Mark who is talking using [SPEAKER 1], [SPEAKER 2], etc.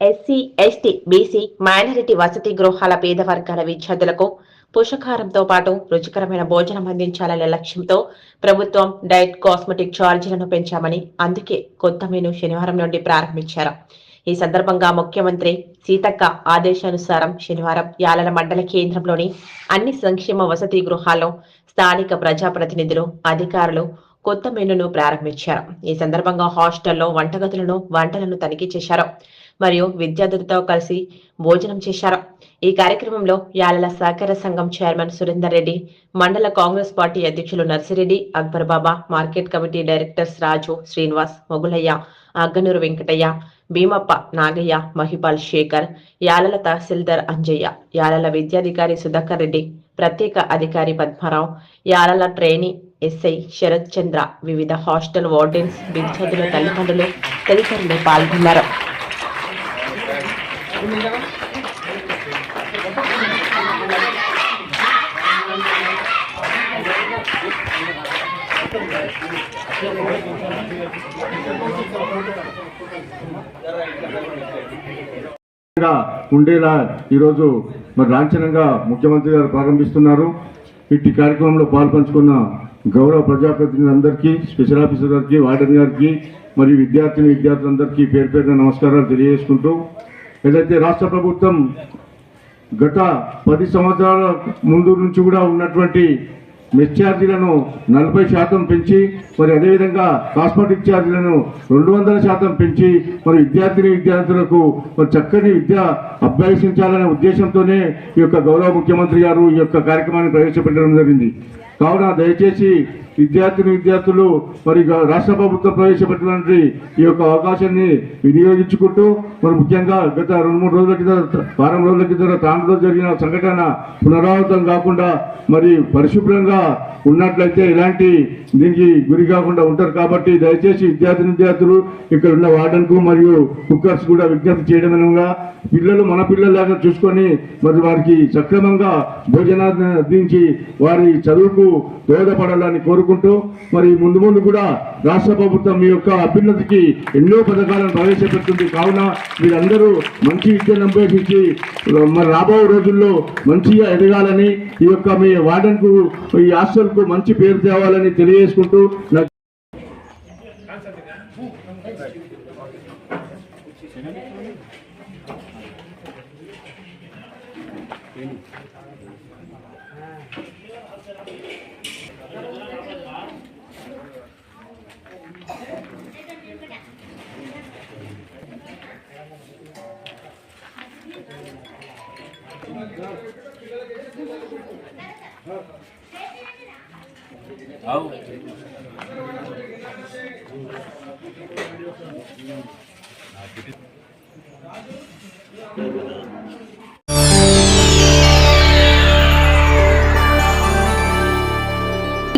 [SPEAKER 1] SC ST BC minority వసతి గృహాల పేద వర్గాల విద్యార్థులకు పోషకాహారంతో పాటు రుచికరమైన భోజనం అందించాలనే లక్ష్యంతో ప్రభుత్వం డైట్ కాస్మెటిక్ ఛార్జీలను పెంచామని అందుకే కొత్త మెను శనివారం నుండి ప్రారంభించారు. ఈ సందర్భంగా ముఖ్యమంత్రి సీతక్క ఆదేశానుసారం శనివారం యాలల మండల కేంద్రంలోని అన్ని సంక్షేమ వసతి గృహాల్లో స్థానిక ప్రజాప్రతినిధులు అధికారులు కొత్త మెనును ప్రారంభించారు. ఈ సందర్భంగా హాస్టల్లో వంటగదులను వంటలను తనిఖీ చేశారు. మరియు విద్యార్థులతో కలిసి భోజనం చేశారు. ఈ కార్యక్రమంలో యాలల సహకార సంఘం చైర్మన్ సురేందర్ రెడ్డి మండల కాంగ్రెస్ పార్టీ అధ్యక్షులు Narsireddy Akbar Baba market committee directors Raju Srinivas Mogulaiah Agganur Venkataiah Bheemappa Nagaiah Mahipal Shekhar Yalal తహసీల్దార్ అంజయ్య యాలల విద్యాధికారి సుధాకర్ రెడ్డి ప్రత్యేక అధికారి పద్మారావు యాలల ట్రైనీ ఎస్ఐ శరత్ చంద్ర వివిధ హాస్టల్ వార్డెన్స్ విద్యార్థుల తల్లిదండ్రులు తదితరులు పాల్గొన్నారు.
[SPEAKER 2] ఉండేలా ఈరోజు మరి లాంఛనంగా ముఖ్యమంత్రి గారు ప్రారంభిస్తున్నారు. ఇట్టి కార్యక్రమంలో పాల్పంచుకున్న గౌరవ ప్రజాప్రతినిధులందరికీ స్పెషల్ ఆఫీసర్ గారికి వార్డెన్ గారికి మరియు విద్యార్థిని విద్యార్థులందరికీ పేరు పేరున నమస్కారాలు తెలియజేసుకుంటూ ఏదైతే రాష్ట్ర ప్రభుత్వం గత పది సంవత్సరాల ముందు నుంచి కూడా ఉన్నటువంటి మెస్ ఛార్జీలను నలభై శాతం పెంచి మరి అదేవిధంగా కాస్మెటిక్ ఛార్జీలను రెండు వందల శాతం పెంచి మరి విద్యార్థిని విద్యార్థులకు మరి చక్కని విద్య అభ్యసించాలనే ఉద్దేశంతోనే ఈ యొక్క గౌరవ ముఖ్యమంత్రి గారు ఈ యొక్క కార్యక్రమాన్ని ప్రవేశపెట్టడం జరిగింది. కావున దయచేసి విద్యార్థిని విద్యార్థులు మరి రాష్ట్ర ప్రభుత్వం ప్రవేశపెట్టినటువంటి ఈ యొక్క అవకాశాన్ని వినియోగించుకుంటూ మరి ముఖ్యంగా గత రెండు మూడు రోజుల కింద వారం రోజుల కింద తాండలో జరిగిన సంఘటన పునరావృతం కాకుండా మరి పరిశుభ్రంగా ఉన్నట్లయితే ఇలాంటి దీనికి గురి కాకుండా ఉంటారు కాబట్టి దయచేసి విద్యార్థిని విద్యార్థులు ఇక్కడ ఉన్న వార్డన్కు మరియు కుక్కర్స్ కూడా విజ్ఞప్తి చేయడమనగా పిల్లలు మన పిల్లలాగా చూసుకొని మరి వారికి సక్రమంగా భోజనాన్ని అందించి వారి చదువుకు దోహదపడాలని కోరుకుంటూ మరి ముందు ముందు కూడా రాష్ట్ర ప్రభుత్వం మీ యొక్క అభ్యున్నతికి ఎన్నో పథకాలను ప్రవేశపెడుతుంది. కావున మీరందరూ మంచి విద్యను అభ్యసించి మరి రాబో రోజుల్లో మంచిగా ఎదగాలని ఈ యొక్క మీ వార్డెన్కు ఈ హాస్టల్కు మంచి పేరు తేవాలని తెలియజేసుకుంటూ నాకు
[SPEAKER 3] రాజు